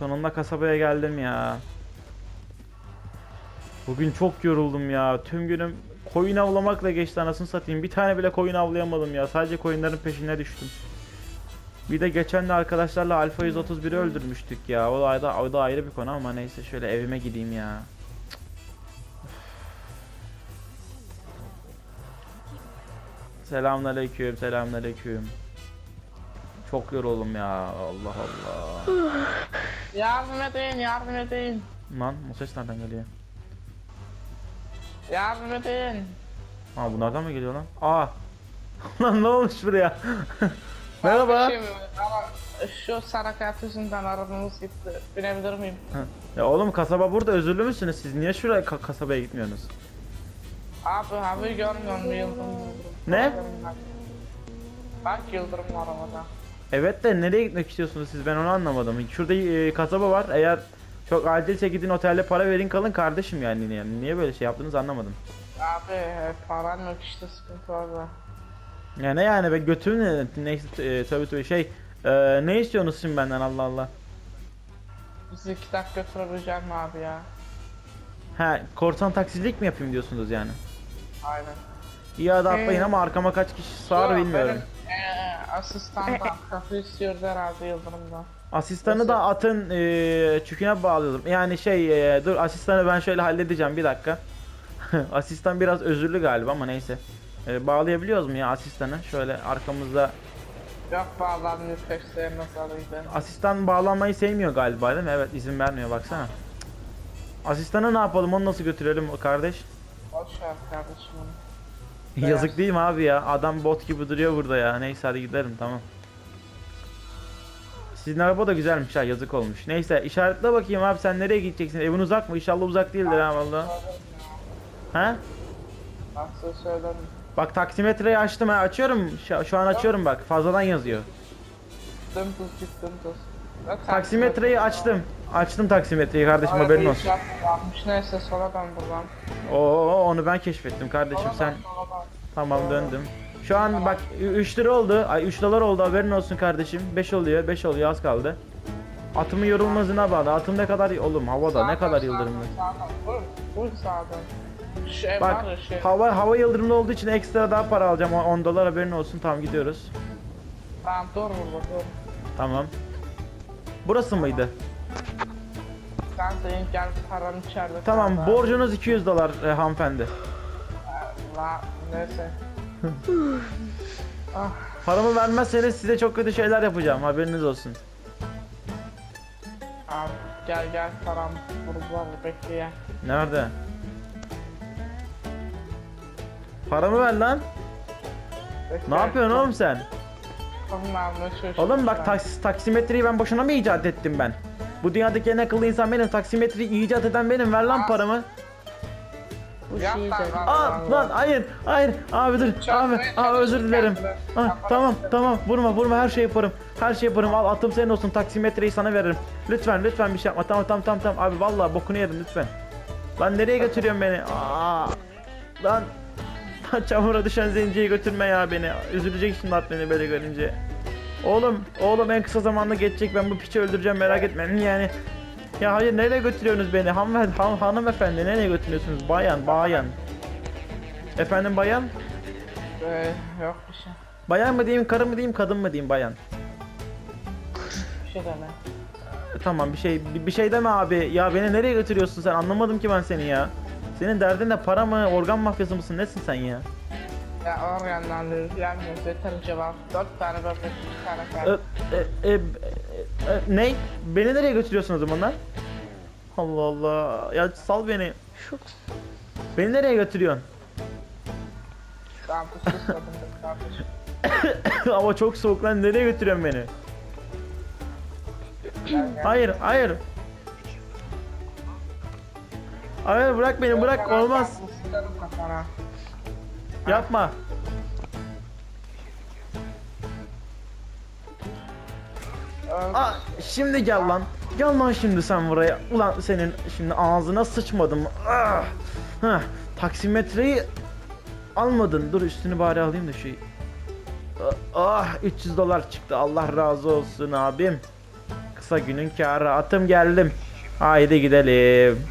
Sonunda kasabaya geldim ya. Bugün çok yoruldum ya. Tüm günüm koyun avlamakla geçti anasını satayım. Bir tane bile koyun avlayamadım ya. Sadece koyunların peşine düştüm. Bir de geçen de arkadaşlarla Alfa 131'i öldürmüştük ya. O da, o da ayrı bir konu ama neyse şöyle evime gideyim ya. Selamünaleyküm, selamünaleyküm. Çok yoruldum ya. Allah Allah. Yardım edin, yardım edin. Lan o ses nereden geliyor? Yardım edin. Aa bunlardan mı geliyor lan? Aa. lan ne olmuş buraya? Merhaba. Kardeşim, ama şu sarakat yüzünden arabamız gitti. Binebilir miyim? Ya oğlum kasaba burada özürlü müsünüz siz? Niye şuraya ka- kasabaya gitmiyorsunuz? Abi abi görmüyor musun yıldırım? Ne? Bak yıldırım var arabada. Evet de nereye gitmek istiyorsunuz siz? Ben onu anlamadım. Şurada e, kasaba var. Eğer çok acilse gidin otelde para verin kalın kardeşim yani. yani. Niye böyle şey yaptınız anlamadım. Abi e, param yok işte sıkıntı orada. Ya ne yani be götüm ne? Neyse e, tabii tabii şey. e, ne istiyorsunuz şimdi benden Allah Allah? Bizi iki dakika götürebilecek mi abi ya? Ha korsan taksicilik mi yapayım diyorsunuz yani? Aynen. İyi hadi atlayın Ee, ama arkama kaç kişi sığar bilmiyorum. Benim, asistan da kapı istiyordu herhalde yıldırımda. Asistanı da atın e, çüküne bağladım. Yani şey e, dur asistanı ben şöyle halledeceğim bir dakika. Asistan biraz özürlü galiba ama neyse. E, bağlayabiliyoruz mu ya asistanı? Şöyle arkamızda Yok bağlanmıyor peşlerine sarıydı. asistan bağlanmayı sevmiyor galiba değil mi? Evet izin vermiyor baksana. Asistanı ne yapalım? Onu nasıl götürelim kardeş? Boş ver kardeşim onu. Beyaz. Yazık değil mi abi ya? Adam bot gibi duruyor burada ya. Neyse hadi gidelim tamam. Sizin araba da güzelmiş ha yazık olmuş. Neyse işaretle bakayım abi sen nereye gideceksin? Evin uzak mı? İnşallah uzak değildir ha valla. Söylerim. Bak taksimetreyi açtım ha açıyorum. Şu, şu an açıyorum bak fazladan yazıyor. Dımdız git dımdız. Ve Taksimetreyi açtım. Açtım taksimetreyi kardeşim haberin olsun. iş yapmış neyse sonradan buradan. Oo onu ben keşfettim kardeşim sen. Tamam döndüm. Şu an bak 3 lira oldu. Ay 3 dolar oldu haberin olsun kardeşim. 5 oluyor 5 oluyor az kaldı. Atımın yorulma hızına bağlı. Atım ne kadar oğlum havada ne kadar yıldırımlı. Buyur, buyur sağdan. Şey Bak var ya şey. hava hava yıldırımlı olduğu için ekstra daha para alacağım. O 10 dolar haberin olsun. Tamam gidiyoruz. Tamam dur burada dur. Tamam. Burası mıydı? Sen gel paranı içeride. Tamam kaldı. borcunuz 200 dolar e, hanımefendi. La neyse. ah Paramı vermezseniz size çok kötü şeyler yapacağım haberiniz olsun. abi gel gel param burada bekle. Nerede? Paramı ver lan. bekle. Ne yapıyorsun oğlum sen? Oğlum bak taks taksimetreyi ben boşuna mı icat ettim ben? Bu dünyadaki en akıllı insan benim. Taksimetreyi icat eden benim. Ver lan Aa. Yap lan, lan, Aa lan, hayır hayır abi dur abi abi çalıştın özür dilerim. kendine. Ah, tamam tamam vurma vurma her şey yaparım. Her şey yaparım al atım senin olsun taksimetreyi sana veririm. Lütfen lütfen bir şey yapma tamam tamam tamam tamam abi vallahi bokunu yedim lütfen. Lan nereye götürüyorsun beni? Aa, lan lan çamura düşen zenciye götürme ya beni. Üzülecek şimdi at beni böyle görünce. Oğlum oğlum en kısa zamanda geçecek ben bu piçi öldüreceğim merak etme yani. Ya hayır nereye götürüyorsunuz beni? Hanım, han, hanımefendi nereye götürüyorsunuz? Bayan bayan. Efendim bayan? Ee, yok bir şey. Bayan mı diyeyim, karı mı diyeyim, kadın mı diyeyim bayan? Bir şey deme. E, Tamam bir şey bir, bir şey deme abi. Ya beni nereye götürüyorsun sen? Anlamadım ki ben seni ya. Senin derdin ne para mı, organ mafyası mısın? Nesin sen ya? Ya organdan yeterince var. Dört tane böbrek, bir tane E, kalp. e, e, e, e, ne? Beni nereye götürüyorsunuz o zaman lan? Allah Allah. Ya sal beni. Beni nereye götürüyorsun? Kardeşim. Ama çok soğuk lan. Nereye götürüyorsun beni? Hayır, hayır. Hayır bırak beni bırak olmaz. Yapma. Aa, şimdi gel lan. Gel lan şimdi sen buraya. Ulan senin şimdi ağzına sıçmadım. Ah. Heh, taksimetreyi almadın. Dur üstünü bari alayım da şu. Ah 300 dolar çıktı. Allah razı olsun abim. kısa günün kârı. Atım geldim. Haydi gidelim.